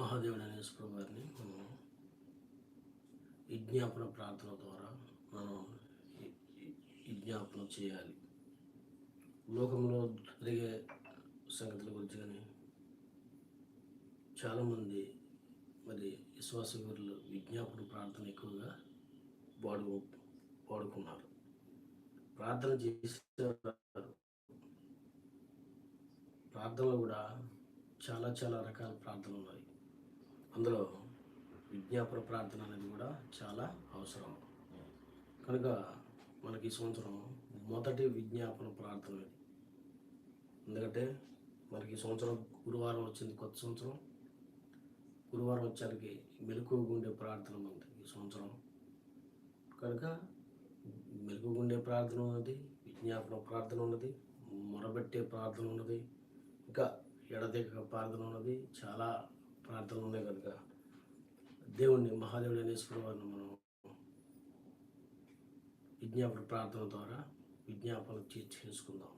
మహాదేవుడు అనేశ్వర గారిని మనం విజ్ఞాపన ప్రార్థన ద్వారా మనం విజ్ఞాపనం విజ్ఞాపన చేయాలి. లోకంలో జరిగే సంగతుల గురించి కానీ చాలామంది మరి విశ్వాస వీరులు విజ్ఞాపన ప్రార్థన ఎక్కువగా వాడు వాడుకున్నారు. ప్రార్థన చేసేవారు ప్రార్థనలు కూడా చాలా చాలా రకాల ప్రార్థనలు ఉన్నాయి. అందులో విజ్ఞాపన ప్రార్థన అనేది కూడా చాలా అవసరం. కనుక మనకి ఈ సంవత్సరం మొదటి విజ్ఞాపన ప్రార్థన ఇది. ఎందుకంటే మనకి ఈ సంవత్సరం గురువారం వచ్చింది కొత్త సంవత్సరం. గురువారం వచ్చానికి మెలకుగుండే ప్రార్థన ఉంది ఈ సంవత్సరం. కనుక మెలకుగుండే ప్రార్థన ఉన్నది విజ్ఞాపన ప్రార్థన ఉన్నది మొరబెట్టే ప్రార్థన ఉన్నది ఇంకా ఎడతెగక ప్రార్థన ఉన్నది చాలా ప్రార్థనలు ఉన్నాయి కనుక దేవుణ్ణి మహాదేవుడు అనేశ్వర వారిని మనం విజ్ఞాపన ప్రార్థన ద్వారా విజ్ఞాపన చేసుకుందాం.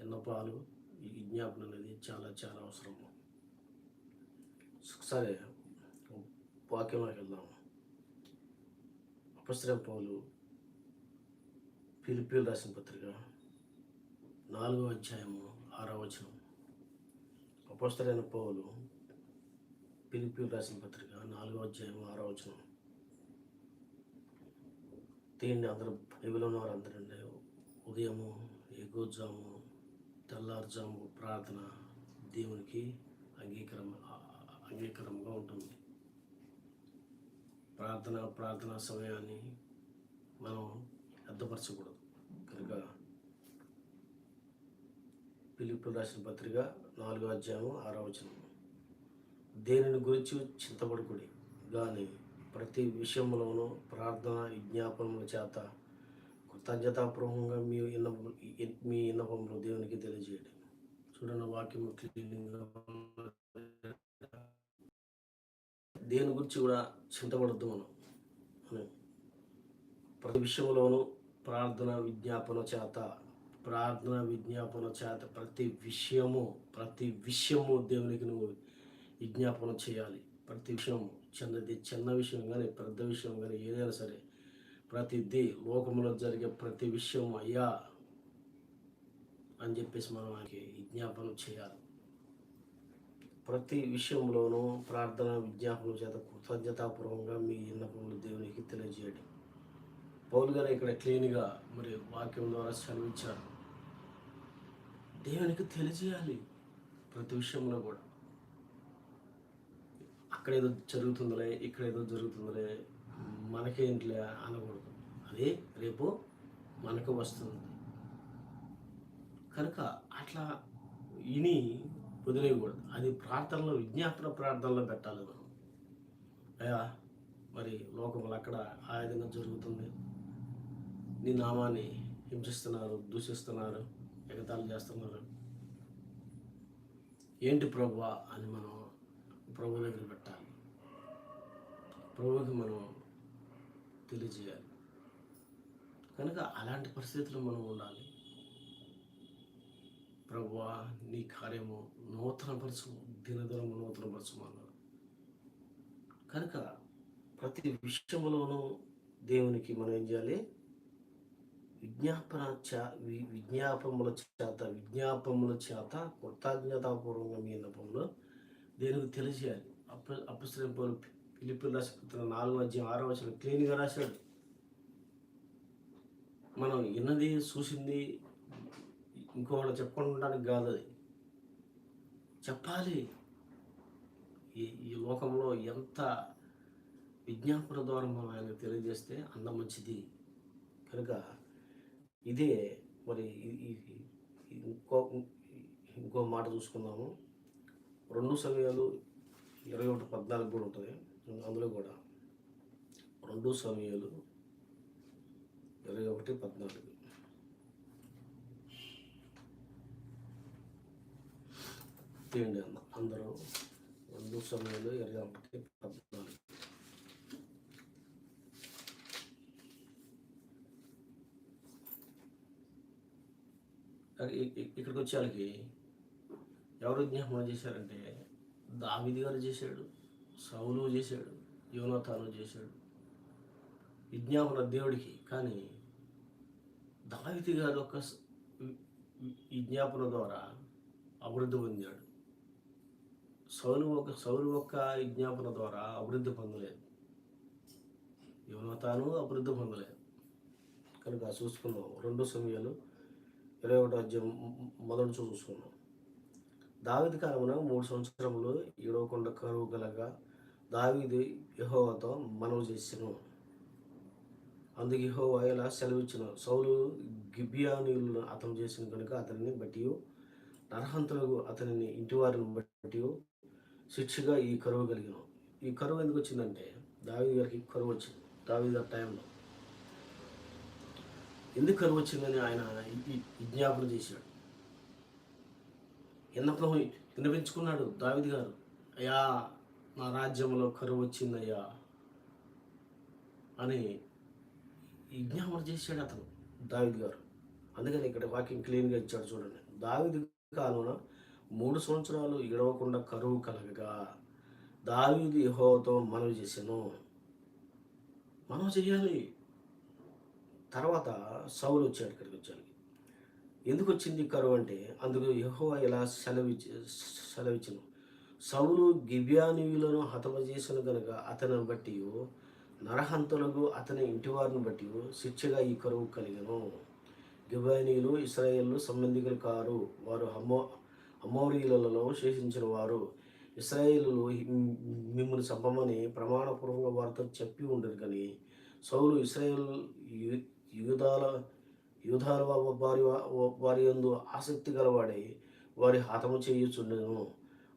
ఎన్నపాలు ఈ విజ్ఞాపన అనేది చాలా చాలా అవసరం. సరే వాక్యంలోకి వెళ్దాము అపస్త్ర పౌలు పిలిపిలు రాసిన పత్రిక నాలుగో అధ్యాయము ఆరో వచనం. అపస్తరైన పౌలు పిలిపిలు రాసిన పత్రిక నాలుగో అధ్యాయం ఆరో వచనం. తీయండి అందరూ బైబిల్ ఉన్న వారందరూ ఉదయము ఎగోజాము తెల్లారుజాము ప్రార్థన దేవునికి అంగీకారం అంగీకారంగా ఉంటుంది. ప్రార్థన ప్రార్థనా సమయాన్ని మనం అర్థపరచకూడదు కనుక పిలుపు రాసిన పత్రిక నాలుగో అధ్యాయం ఆరో వచనం. దేనిని గురించి చింతపడుకుడి? కానీ ప్రతి విషయంలోనూ ప్రార్థన విజ్ఞాపనముల చేత కృతజ్ఞతాపూర్వకంగా మీ ఇన్న మీ ఇన్నపంలో దేవునికి తెలియజేయండి. చూడండి వాక్యం దేని గురించి కూడా చింతపడద్దు మనం. ప్రతి విషయంలోనూ ప్రార్థన విజ్ఞాపన చేత ప్రార్థన విజ్ఞాపన చేత ప్రతి విషయము ప్రతి విషయము దేవునికి నువ్వు విజ్ఞాపన చేయాలి. ప్రతి విషయం చిన్నది చిన్న విషయం కానీ పెద్ద విషయం కానీ ఏదైనా సరే ప్రతిదీ లోకంలో జరిగే ప్రతి విషయం అయ్యా అని చెప్పేసి మనం ఆయనకి విజ్ఞాపనం చేయాలి. ప్రతి విషయంలోనూ ప్రార్థన విజ్ఞాపనం చేత కృతజ్ఞతాపూర్వకంగా మీ విన్నపములు దేవునికి తెలియజేయడం. పౌలు గారు ఇక్కడ క్లీన్గా మరి వాక్యం ద్వారా సెలవిచ్చారు. దేవునికి తెలియజేయాలి ప్రతి విషయంలో కూడా. అక్కడ ఏదో జరుగుతుందిలే ఇక్కడ ఏదో జరుగుతుందిలే మనకేంటిలే అనకూడదు. అది రేపు మనకు వస్తుంది. కనుక అట్లా ఇని వదిలేయకూడదు. అది ప్రార్థనలో విజ్ఞాపన ప్రార్థనలో పెట్టాలి మనం. అయ్యా మరి లోకంలో అక్కడ ఆ విధంగా జరుగుతుంది. నీ నామాన్ని హింసిస్తున్నారు దూషిస్తున్నారు ఎగతాళి చేస్తున్నారు. ఏంటి ప్రభు అని మనం ప్రభు దగ్గర పెట్టాలి. ప్రభుకి మనం తెలియజేయాలి. కనుక అలాంటి పరిస్థితులు మనం ఉండాలి. ప్రభువా నీ కార్యము నూతనపరచు దినదినము నూతనపరచము అన్నారు కనుక ప్రతి విషయంలోనూ దేవునికి మనం ఏం చేయాలి? విజ్ఞాపన చా వి- విజ్ఞాపముల చేత విజ్ఞాపముల చేత కృతజ్ఞతాపూర్వకంగా మీ నపంలో దేవునికి తెలియజేయాలి అప్పు అప్పుశ్రీ పిలిపిలు రాసిన నాలుగు అధ్యాయం ఆరో వచ్చిన క్లీన్గా రాశాడు. మనం విన్నది చూసింది ఇంకోళ్ళు చెప్పుకుంటానికి కాదు అది. చెప్పాలి. ఈ ఈ లోకంలో ఎంత విజ్ఞాపన ద్వారా మనం ఆయన తెలియజేస్తే అంత మంచిది. కనుక ఇదే మరి ఇంకో ఇంకో మాట చూసుకుందాము. రెండు సమయాలు ఇరవై ఒకటి పద్నాలుగు కూడా ఉంటుంది అందులో కూడా రెండు సమయాలు ఇరవై ఒకటి పద్నాలుగు. తీయండి అన్న? అందరూ రెండు సమయాలు ఇరవై ఒకటి పద్నాలుగు. ఇ- వచ్చే వాళ్ళకి ఎవరు జ్ఞాపనం చేశారంటే దావిది గారు చేశాడు సౌలు చేశాడు యోనతాను చేశాడు. విజ్ఞాపన దేవుడికి. కానీ దావిది గారు ఒక విజ్ఞాపన ద్వారా అభివృద్ధి పొందాడు. సౌలు ఒక సౌలు ఒక విజ్ఞాపన ద్వారా అభివృద్ధి పొందలేదు. యువనతాను అభివృద్ధి పొందలేదు. కనుక చూసుకున్నాం రెండు సమయాలు ఇరవై ఒకటో అధ్యాయం మొదటి చూసుకున్నాం దావిది కాలమున మూడు సంవత్సరములు ఏడవకుండా కరువు గలగా దావీదు యెహోవాతో మనవి చేసెను. అందుకు యహోవా ఇలా సెలవిచ్చిన సౌలు గిబియానీయులను అతను చేసిన కనుక అతనిని బట్టి నరహంతులకు అతనిని ఇంటివారిని బట్టి శిక్షగా ఈ కరువు కలిగిన. ఈ కరువు ఎందుకు వచ్చిందంటే దావీదు గారికి కరువు వచ్చింది దావీదు గారి టైంలో. ఎందుకు కరువు వచ్చిందని ఆయన విజ్ఞాపన చేశాడు. ఎన్నప్పుడు వినిపించుకున్నాడు దావిది గారు. అయ్యా నా రాజ్యంలో కరువు వచ్చిందయ్యా అని విజ్ఞాపన చేశాడు అతను దావిది గారు. అందుకని ఇక్కడ వాకింగ్ క్లీన్గా ఇచ్చాడు చూడండి. దావిది కాలంలో మూడు సంవత్సరాలు ఇడవకుండా కరువు కలగగా దావీదు యహోతో మనవి చేశాను. మనం చేయాలి. తర్వాత సౌలు వచ్చాడు ఇక్కడికి వచ్చాడు. ఎందుకు వచ్చింది కరువు అంటే అందుకు యహో ఇలా సెలవిచ్చి సెలవిచ్చును. సౌలు గిబ్యానీయులను హతమ చేసిన కనుక అతని బట్టి నరహంతులకు అతని ఇంటివారిని బట్టి శిక్షగా ఈ కరువు కలిగను. గిబ్యానీయులు ఇస్రాయేళ్ళు సంబంధికులు కారు వారు అమ్మో అమోరీలలో శేషించిన వారు ఇస్రాయేలు మిమ్మల్ని చంపమని ప్రమాణపూర్వకంగా వారితో చెప్పి ఉండరు కానీ సౌలు ఇస్రాయేల్ యు- యూధాలు వారి వారి యందు ఆసక్తి గలవాడై వారి హతము చేయుచుండెను.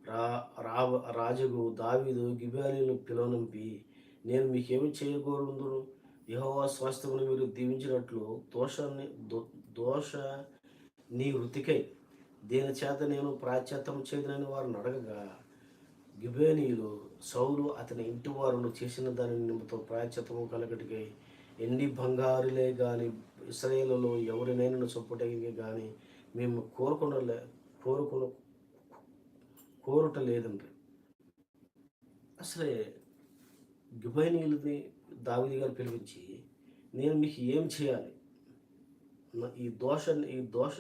రా రా రాజుకు దావీదు గిబాలీలను పిలవనంపి నేను మీకేమి చేయకూడదును యహోవా స్వాస్థ్యమును మీరు దీవించినట్లు దోషాన్ని దో- దోష నీ వృత్తికై. దీని చేత నేను ప్రాచ్యత్తం చేయదనని వారిని అడగగా గిబేనీయులు సౌలు అతని ఇంటి వారును చేసిన దాని నిమిత్తం ప్రాచ్యతము కలగటికై ఎండి బంగారులే గాని ఇస్రాయేలులో ఎవరినైనా చొప్పుటకి కానీ మేము కోరుకునలే కోరుకున కోరుట లేదండి అసలే గిబైనీయులని దావిది గారు పిలిపించి నేను మీకు ఏం చేయాలి? ఈ దోష ఈ దోష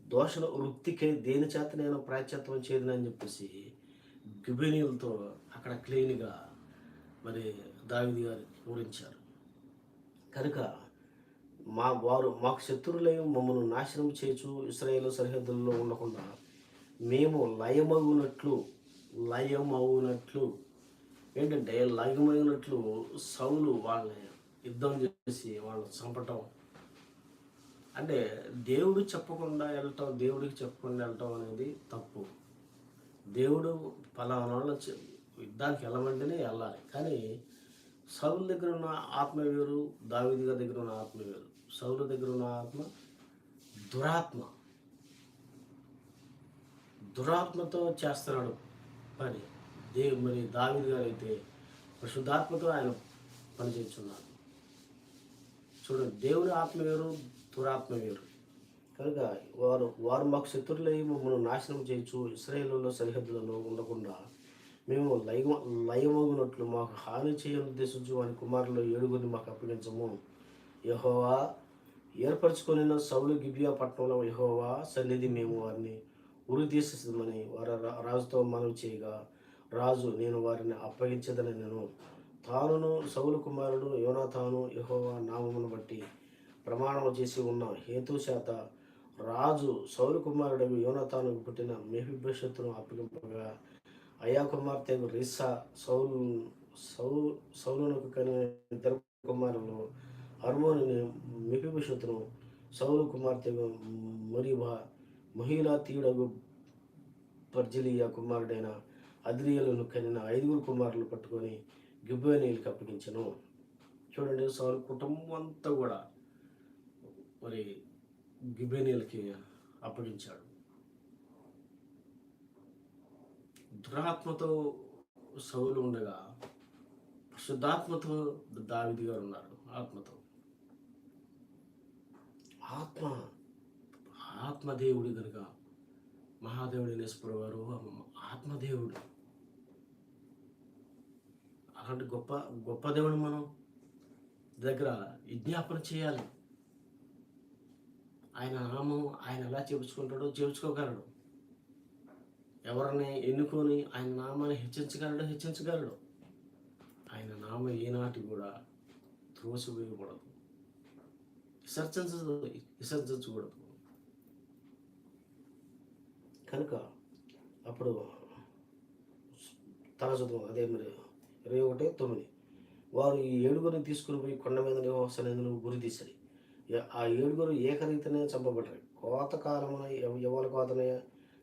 దోషల వృత్తికే దేని చేత నేను ప్రాయశ్చిత్తం చేయదని చెప్పేసి గిబేనీయులతో అక్కడ క్లీన్గా మరి దావిది గారు వివరించారు. కనుక మా వారు మాకు శత్రువులై మమ్మల్ని నాశనం చేయచు ఇస్రాయేల్ సరిహద్దుల్లో ఉండకుండా మేము లయమగునట్లు లయమవునట్లు ఏంటంటే లయమైనట్లు సౌలు వాళ్ళని యుద్ధం చేసి వాళ్ళని చంపటం. అంటే దేవుడు చెప్పకుండా వెళ్ళటం దేవుడికి చెప్పకుండా వెళ్ళటం అనేది తప్పు. దేవుడు పలానా వాళ్ళ యుద్ధానికి వెళ్ళమంటేనే వెళ్ళాలి. కానీ సౌలు దగ్గర ఉన్న ఆత్మ వేరు దావేది గారి దగ్గర ఉన్న ఆత్మ వేరు సౌలు దగ్గర ఉన్న ఆత్మ దురాత్మ. దురాత్మతో చేస్తున్నాడు పని. దేవు మరి దావిది గారు అయితే పరిశుద్ధాత్మతో ఆయన పనిచేస్తున్నాడు చూడండి దేవుని ఆత్మ వేరు దురాత్మ వేరు కనుక వారు వారు మాకు శత్రులై మమ్మల్ని నాశనం చేయొచ్చు. ఇస్రాయేల్లో సరిహద్దులలో ఉండకుండా మేము లయ లయమగునట్లు మాకు హాని చేయని ఉద్దేశించు వారి కుమారులు ఏడుగురిని మాకు అప్పగించము. యహోవా ఏర్పరచుకొని సౌలు గిబియా పట్టణంలో యహోవా సన్నిధి మేము వారిని ఉరి తీసేస్తామని వారు రా- రాజుతో మనవి చేయగా రాజు నేను వారిని అప్పగించదని నేను తానును సౌలు కుమారుడు యోనాథాను యహోవా నామమును బట్టి ప్రమాణం చేసి ఉన్న హేతు చేత రాజు సౌలు కుమారుడు యోనాథాను పుట్టిన మెహిభవిష్యత్తును అప్పగింపగా అయా కుమార్తె రిస్సా సౌలు సౌ సౌలునకు కలిగిన ఇద్దరు కుమారులు హర్మోని మెహిభవిష్యత్తును సౌలు కుమార్తె మరీబా మహిళా తీయుడగు పర్జిలియా కుమారుడైన అద్రియలను కలిగిన ఐదుగురు కుమారులు పట్టుకొని గిబ్బోనీలకు అప్పగించను. చూడండి సౌలు కుటుంబం అంతా కూడా మరి గిబేనీలకి అప్పగించాడు. దురాత్మతో సౌలు ఉండగా శుద్ధాత్మతో దావిది గారు ఉన్నారు ఆత్మతో. ఆత్మ. ఆత్మదేవుడు కనుక మహాదేవుడు నేశ్వర వారు ఆత్మదేవుడు. అలాంటి గొప్ప గొప్ప దేవుడు మనం దగ్గర విజ్ఞాపన చేయాలి. ఆయన నామం ఆయన ఎలా చేపించుకుంటాడో చేపించుకోగలడు. ఎవరిని ఎన్నుకొని ఆయన నామాన్ని హెచ్చించగలడు హెచ్చించగలడు? ఆయన నామ ఏనాటి కూడా త్రోసివేయకూడదు విసర్జించ విసర్జించకూడదు కనుక అప్పుడు తన చదువు అదే మరి ఇరవై ఒకటి తొమ్మిది. వారు ఈ ఏడుగురిని తీసుకుని పోయి కొండ మీద నివాసనేందుకు గురి తీశారు. ఆ ఏడుగురు ఏకరీతనే చంపబడ్డారు. కోతకాలమున ఎవరి కోతనే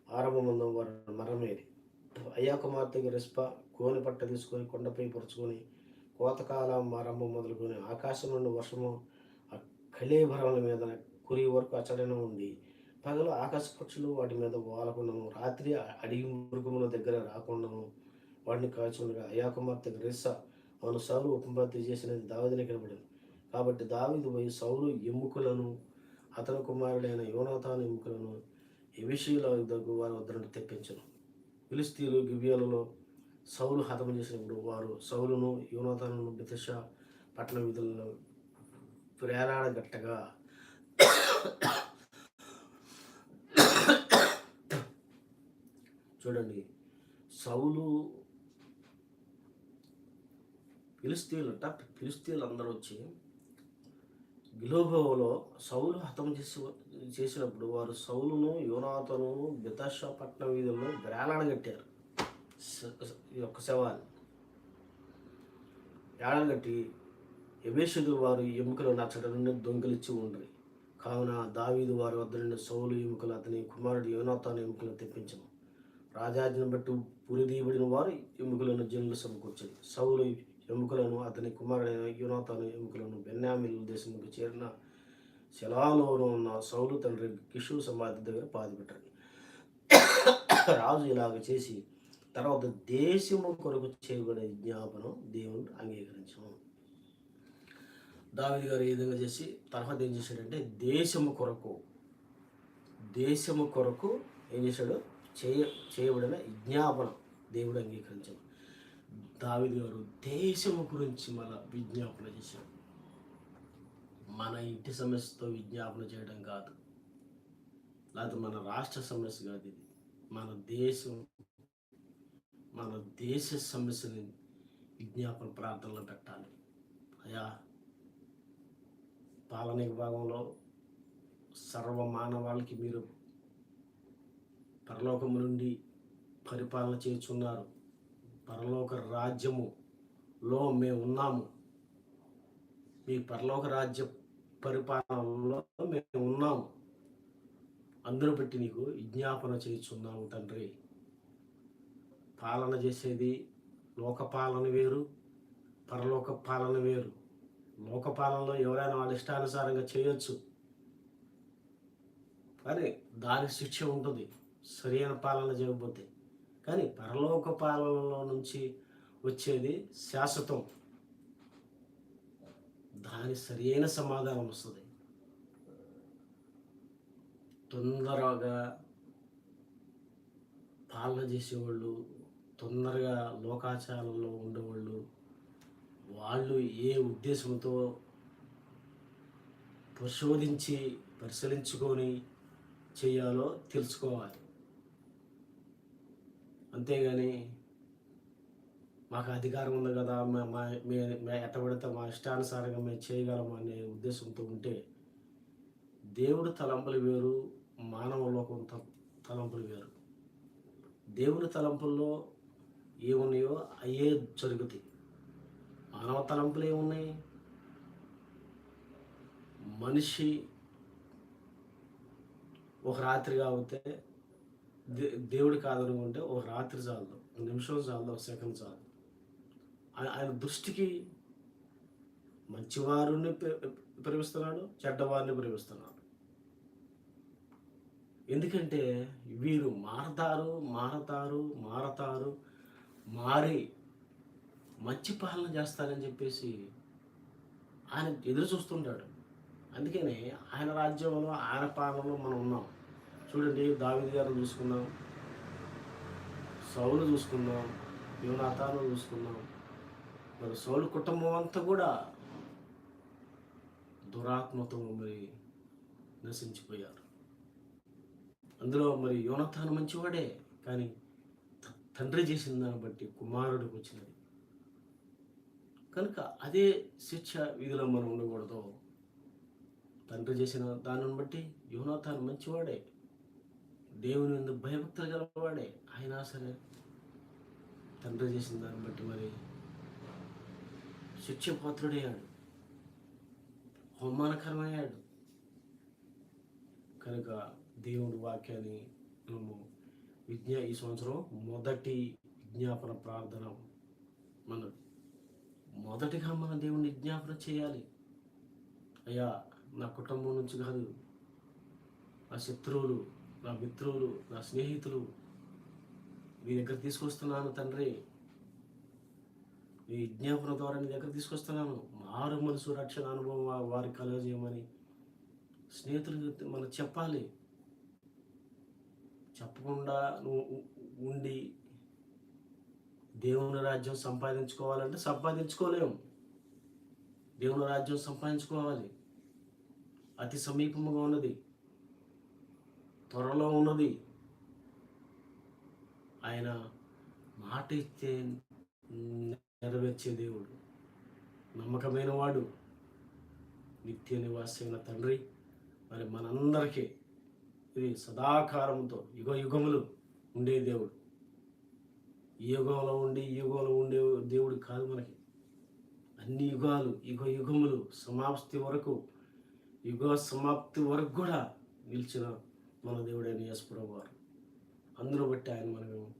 ఆరంభమందం వారు మరణమేది అయ్యా కుమార్తెకి రెస్ప గోని పట్ట తీసుకొని కొండపై పరుచుకొని కోతకాలం ఆరంభం మొదలుకొని ఆకాశం నుండి వర్షము ఆ కళేభరముల మీద కురి వరకు అచ్చడన ఉంది పగలు ఆకాశ పక్షులు వాటి మీద వాలకుండాను. రాత్రి అడిగి మృగముల దగ్గర రాకుండాను. వాడిని కాచుండగా అయ్యా కుమార్తెకి రిస్స అవును సౌలు ఉపంపత్తి చేసినది దావిదిని కనబడింది కాబట్టి దావిది పోయి సౌలు ఎముకలను అతని కుమారుడైన యోనాథాను ఎముకలను ఈ విషయంలో దగ్గు వారి వద్ద తెప్పించను. ఫిలిస్తీన్లు గివ్యాలలో సౌలు హతం చేసినప్పుడు వారు సౌలును యువనతను బితష పట్టణ విధులను ప్రేరాడగట్టగా చూడండి. సౌలు ఫిలిస్తీన్లట ఫిలిస్తీన్లు అందరూ వచ్చి గిలోబోలో సౌలు హతం చేసి చేసినప్పుడు వారు సౌలును యోనాతను బితష పట్నం వీధుల్లో వేలాడగట్టారు ఈ యొక్క శవాలు. ఏడగట్టి యమేషుడు వారు ఎముకలు నచ్చట నుండి దొంగిలిచ్చి ఉండరు. కావున దావీదు వారి వద్ద నుండి సౌలు ఎముకలు అతని కుమారుడు యోనాతాను ఎముకలను తెప్పించను. రాజాజ్ఞను బట్టి పురిదీయబడిన వారు ఎముకలను జనులు సమకూర్చారు సౌలు ఎముకలను అతని కుమారుడైన యునాతాను ఎముకలను బెన్యామిల్ దేశముకు చేరిన శిలాలోను ఉన్న సౌలు తండ్రి కిషు సమాధి దగ్గర పాతిపెట్టారు రాజు ఇలాగ చేసి తర్వాత దేశము కొరకు చేయబడే విజ్ఞాపనం దేవుడు అంగీకరించము దావిది గారు ఏ విధంగా చేసి తర్వాత ఏం చేశాడంటే దేశము కొరకు దేశము కొరకు ఏం చేశాడు? చేయ చేయబడిన విజ్ఞాపనం దేవుడు అంగీకరించాడు. దావిద్ గారు దేశము గురించి మన విజ్ఞాపన చేశారు. మన ఇంటి సమస్యతో విజ్ఞాపన చేయడం కాదు. లేకపోతే మన రాష్ట్ర సమస్య కాదు ఇది. మన దేశం మన దేశ సమస్యని విజ్ఞాపన ప్రార్థనలో పెట్టాలి. అయా పాలన విభాగంలో సర్వ మానవాళికి మీరు పరలోకము నుండి పరిపాలన చేస్తున్నారు. పరలోక రాజ్యములో మేము ఉన్నాము. మీ పరలోక రాజ్య పరిపాలనలో మేము ఉన్నాము. అందరూ పెట్టి నీకు విజ్ఞాపన చేస్తున్నాము తండ్రి. పాలన చేసేది లోక పాలన వేరు పరలోక పాలన వేరు. లోక పాలనలో ఎవరైనా వాళ్ళ ఇష్టానుసారంగా చేయొచ్చు. కానీ దాని శిక్ష ఉంటుంది. సరైన పాలన చేయకపోతే. కానీ పరలోక పాలనలో నుంచి వచ్చేది శాశ్వతం. దాని సరైన సమాధానం వస్తుంది. తొందరగా పాలన చేసేవాళ్ళు తొందరగా లోకాచారంలో ఉండేవాళ్ళు వాళ్ళు ఏ ఉద్దేశంతో పరిశోధించి పరిశీలించుకొని చేయాలో తెలుసుకోవాలి. అంతేగాని మాకు అధికారం ఉంది కదా మా ఎట్టబడితే మా ఇష్టానుసారంగా మేము చేయగలం అనే ఉద్దేశంతో ఉంటే దేవుడు తలంపులు వేరు మానవ లోకం తలంపులు వేరు. దేవుని తలంపుల్లో ఏమున్నాయో అయ్యే జరుగుతాయి. మానవ తలంపులు ఏమున్నాయి? మనిషి ఒక రాత్రి కాకపోతే దే దేవుడు కాదనుకుంటే ఒక రాత్రి చాలదు ఒక నిమిషం చాలదు ఒక సెకండ్ చాలదు. ఆయన దృష్టికి మంచివారిని ప్రేమిస్తున్నాడు చెడ్డవారిని ప్రేమిస్తున్నాడు. ఎందుకంటే వీరు మారతారు మారతారు మారతారు మారి మంచి పాలన చేస్తారని చెప్పేసి ఆయన ఎదురు చూస్తుంటాడు. అందుకని ఆయన రాజ్యంలో ఆయన పాలనలో మనం ఉన్నాం. చూడండి దావిద్ గారిని చూసుకున్నాం సౌలు చూసుకున్నాం యువనాథాను చూసుకున్నాం మరి సౌలు కుటుంబం అంతా కూడా దురాత్మతో మరి నశించిపోయారు. అందులో మరి యోనతాను మంచివాడే కానీ తండ్రి చేసిన దాన్ని బట్టి కుమారుడికి వచ్చినది. కనుక అదే శిక్ష విధిలో మనం ఉండకూడదు. తండ్రి చేసిన దానిని బట్టి యోనతాను మంచివాడే దేవుని మీద భయభక్తులు గలవాడే. అయినా సరే తండ్రి చేసిన దాన్ని బట్టి మరి శిక్ష పాత్రుడయ్యాడు అవమానకరమయ్యాడు. కనుక దేవుడి వాక్యాన్ని మనము విజ్ఞా ఈ సంవత్సరం మొదటి విజ్ఞాపన ప్రార్థన మన మొదటిగా మన దేవుని విజ్ఞాపన చేయాలి. అయ్యా నా కుటుంబం నుంచి కాదు నా శత్రువులు నా మిత్రులు నా స్నేహితులు మీ దగ్గర తీసుకొస్తున్నాను తండ్రి. మీ విజ్ఞాపన ద్వారా నీ దగ్గర తీసుకొస్తున్నాను. మారు మనసు రక్షణ అనుభవం వారికి కలగజేయమని స్నేహితులు మనం చెప్పాలి. చెప్పకుండా నువ్వు ఉండి దేవుని రాజ్యం సంపాదించుకోవాలంటే సంపాదించుకోలేము దేవుని రాజ్యం సంపాదించుకోవాలి. అతి సమీపంగా ఉన్నది. త్వరలో ఉన్నది. ఆయన మాట ఇస్తే నెరవేర్చే దేవుడు నమ్మకమైన వాడు నిత్య నివాసమైన తండ్రి. మరి మనందరికీ ఇది సదాకారంతో యుగ యుగములు ఉండే దేవుడు. ఈ యుగంలో ఉండి ఈ యుగంలో ఉండే దేవుడు కాదు మనకి. అన్ని యుగాలు యుగ యుగములు సమాప్తి వరకు యుగ సమాప్తి వరకు కూడా నిలిచిన మన దేవుడైన యేసుప్రభు వారు అందులో బట్టి ఆయన మనం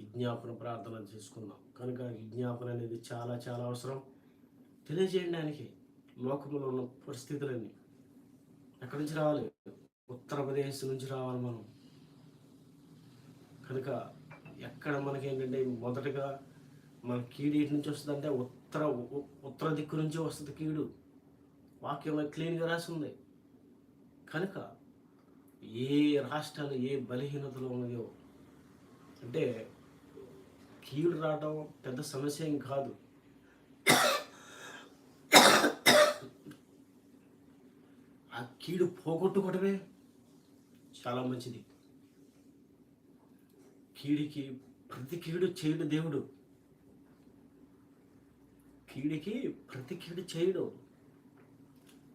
విజ్ఞాపన ప్రార్థన చేసుకుందాం. కనుక విజ్ఞాపన అనేది చాలా చాలా అవసరం. తెలియజేయండి ఆయనకి. లోకంలో ఉన్న పరిస్థితులన్నీ. ఎక్కడి నుంచి రావాలి? ఉత్తరప్రదేశ్ నుంచి రావాలి మనం. కనుక ఎక్కడ మనకి ఏంటంటే మొదటగా మన కీడు ఎటు నుంచి వస్తుందంటే ఉత్తర ఉత్తర దిక్కు నుంచి వస్తుంది కీడు. వాక్యం క్లీన్గా రాసి ఉంది. కనుక ఏ రాష్ట్రాలు ఏ బలహీనతలో ఉన్నాయో. అంటే కీడు రావడం పెద్ద సమస్య ఏం కాదు. ఆ కీడు పోగొట్టుకోవడమే చాలా మంచిది. కీడికి ప్రతి కీడు చేయడు దేవుడు. కీడికి ప్రతి కీడు చేయడు.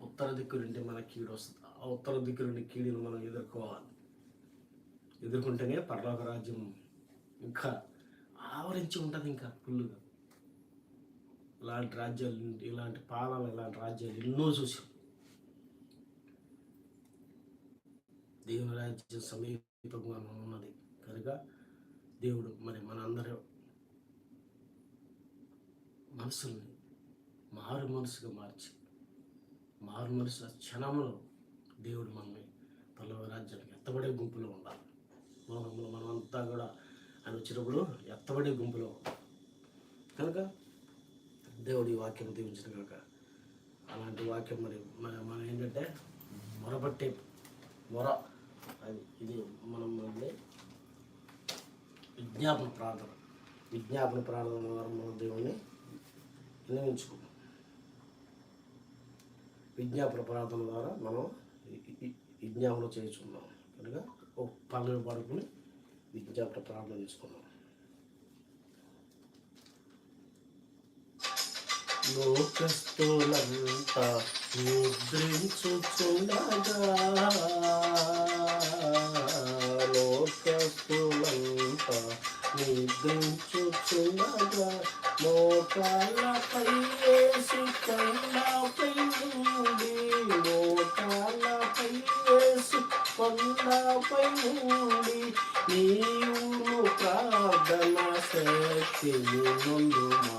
ఉత్తర దిక్కు నుండి మన కీడు వస్తుంది ఉత్తర దిక్కు నుండి కీడును మనం ఎదుర్కోవాలి. ఎదుర్కొంటేనే పరలోక రాజ్యం ఇంకా ఆవరించి ఉంటుంది ఇంకా ఫుల్గా ఇలాంటి రాజ్యాలు ఇలాంటి పాలన ఇలాంటి రాజ్యాలు ఎన్నో చూసాం దేవుని రాజ్యం సమీపంగా ఉన్నది కనుక దేవుడు మరి మనందరి మనసుల్ని మారు మనసుగా మార్చి మారు మనసు క్షణంలో దేవుడు మనల్ని పల్లవ రాజ్యానికి ఎత్తబడే గుంపులో ఉండాలి. మనం మనమంతా కూడా ఆయన వచ్చినప్పుడు ఎత్తబడే గుంపులో ఉండాలి. కనుక దేవుడి వాక్యం దీవించిన కనుక అలాంటి వాక్యం మరి మన మనం ఏంటంటే మొరబట్టే మొర. అది ఇది మనం మళ్ళీ విజ్ఞాపన ప్రార్థన. విజ్ఞాపన ప్రార్థన ద్వారా మనం దేవుణ్ణి వినియోగించుకుంటాం విజ్ఞాపన ప్రార్థన ద్వారా మనం విజ్ఞాపన చేస్తున్నాం కనుక ఒక పల్లెలు పడుకుని విజ్ఞాపన ప్రార్థన చేసుకున్నాం. లోకస్తులంతా నిద్రించుచుండగా లోకస్తులంతా నిద్రించుచుండగా మోకాళ్ళపై వేసి కొండపై నుండి మోకాళ్ళపై కొండపై నుండి నీవును ప్రార్థన శక్తి నుండుమా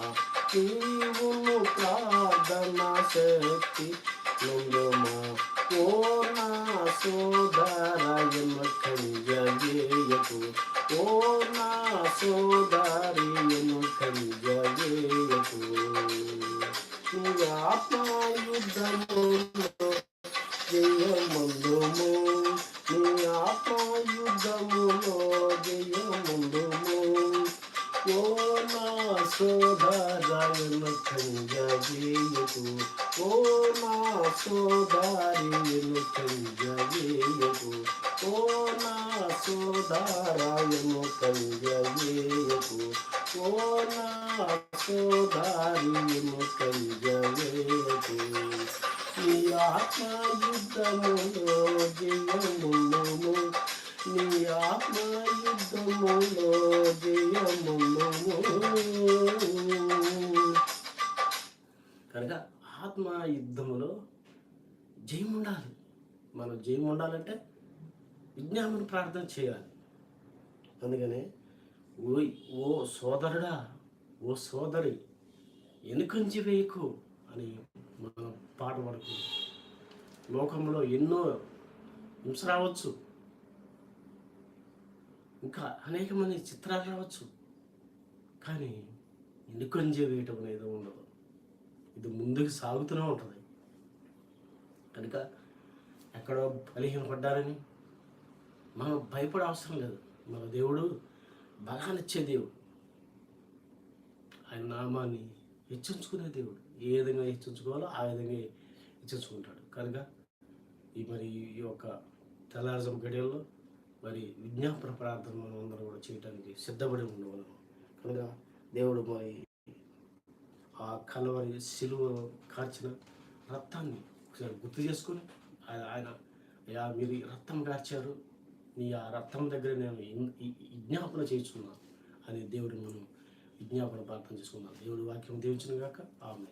నీవును ప్రార్థన శక్తి యుద్ధములో జయం ఉండాలి మనం జయం ఉండాలంటే విజ్ఞాపన ప్రార్థన చేయాలి. అందుకనే ఓ ఓ సోదరుడా ఓ సోదరి ఎనుకంచి వేయకు అని మనం పాట పడుకు లోకంలో ఎన్నో హింస రావచ్చు. ఇంకా అనేక మంది చిత్రాలు రావచ్చు. కానీ ఎన్నుకొంజే వేయటం అనేది ఉండదు. ఇది ముందుకు సాగుతూనే ఉంటుంది. కనుక ఎక్కడో బలహీనపడ్డారని మనం భయపడే అవసరం లేదు. మన దేవుడు బలాన్నిచ్చే దేవుడు. ఆయన నామాన్ని హెచ్చించుకునే దేవుడు. ఏ విధంగా హెచ్చించుకోవాలో ఆ విధంగా హెచ్చించుకుంటాడు. కనుక ఈ మరి ఈ యొక్క తెల్లారజం గడియల్లో మరి విజ్ఞాపన ప్రార్థన మనం అందరం కూడా చేయడానికి సిద్ధపడి ఉండవలను. కనుక దేవుడు మరి ఆ కలవరి సిలువ కార్చిన రక్తాన్ని ఒకసారి గుర్తు చేసుకొని ఆయన అయ్యా మీరు రక్తం కార్చారు. నీ ఆ రక్తం దగ్గర నేను ఈ- విజ్ఞాపన చేయించుకున్నాను. అని దేవుడు మనం విజ్ఞాపన ప్రార్థన చేసుకున్నాం దేవుడు వాక్యం దీవించిన గాక. ఆమె